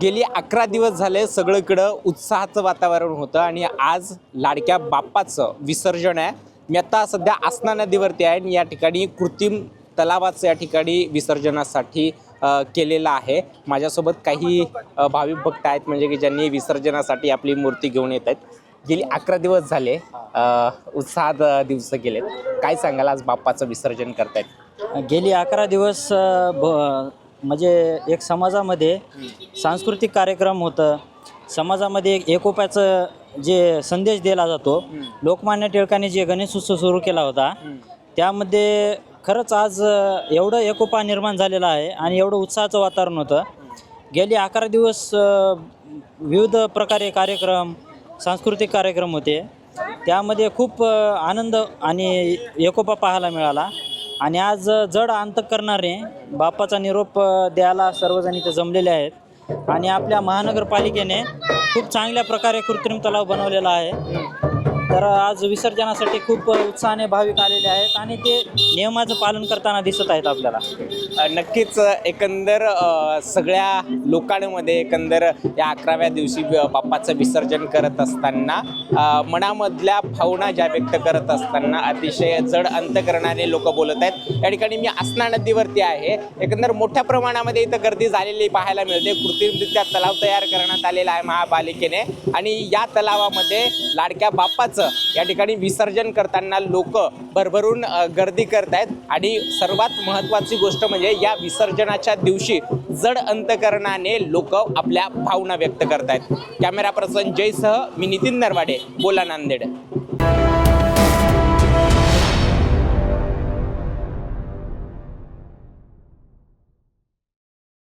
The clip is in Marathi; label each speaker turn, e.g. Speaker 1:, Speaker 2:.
Speaker 1: गेली अकरा दिवस झाले सगळीकडं उत्साहाचं वातावरण होतं आणि आज लाडक्या बाप्पाचं विसर्जन आहे. मी आता सध्या आसना नदीवरती आहे आणि या ठिकाणी कृत्रिम तलावाचं या ठिकाणी विसर्जनासाठी केलेलं आहे. माझ्यासोबत काही भाविक भक्त आहेत म्हणजे की ज्यांनी विसर्जनासाठी आपली मूर्ती घेऊन येत आहेत. गेली अकरा दिवस झाले उत्साहात दिवस गेलेत. काय सांगाल आज बाप्पाचं विसर्जन करतायत?
Speaker 2: गेली अकरा दिवस ब म्हणजे एक समाजामध्ये सांस्कृतिक कार्यक्रम होतं. समाजामध्ये एक एकोप्याचं जे संदेश दिला जातो लोकमान्य टिळकांनी जे गणेशोत्सव सुरू केला होता त्यामध्ये खरंच आज एवढं एकोपा निर्माण झालेला आहे आणि एवढं उत्साहाचं वातावरण होतं. गेली अकरा दिवस विविध प्रकारे कार्यक्रम सांस्कृतिक कार्यक्रम होते. त्यामध्ये खूप आनंद आणि एकोपा पाहायला मिळाला. आणि आज जड अंतकरणाने बापाचा निरोप द्यायला सर्वजण इथे जमलेले आहेत. आणि आपल्या महानगरपालिकेने खूप चांगल्या प्रकारे कृत्रिम तलाव बनवलेला आहे. तर आज विसर्जनासाठी खूप उत्साहाने भाविक आलेले आहेत आणि ते नियमाचं पालन करताना दिसत आहेत आपल्याला.
Speaker 1: नक्कीच एकंदर सगळ्या लोकांमध्ये एकंदर या अकराव्या दिवशी बाप्पाचं विसर्जन करत असताना मनामधल्या भावना ज्या व्यक्त करत असताना अतिशय जड अंतकरणाने लोक बोलत आहेत. या ठिकाणी मी आसना नदीवरती आहे. एकंदर मोठ्या प्रमाणामध्ये इथं गर्दी झालेली पाहायला मिळते. कृत्रिमरित्या तलाव तयार करण्यात आलेला आहे महापालिकेने. आणि या तलावामध्ये लाडक्या बाप्पाचं या ठिकाणी विसर्जन करताना लोक भरभरून गर्दी करत आहेत आणि सर्वात महत्त्वाची गोष्ट म्हणजे या विसर्जनाच्या दिवशी जड अंतकरणाने लोक आपल्या भावना व्यक्त करत आहेत कॅमेरा पर्सन जयसह मी नितीन नरवाडे बोला नांदेड.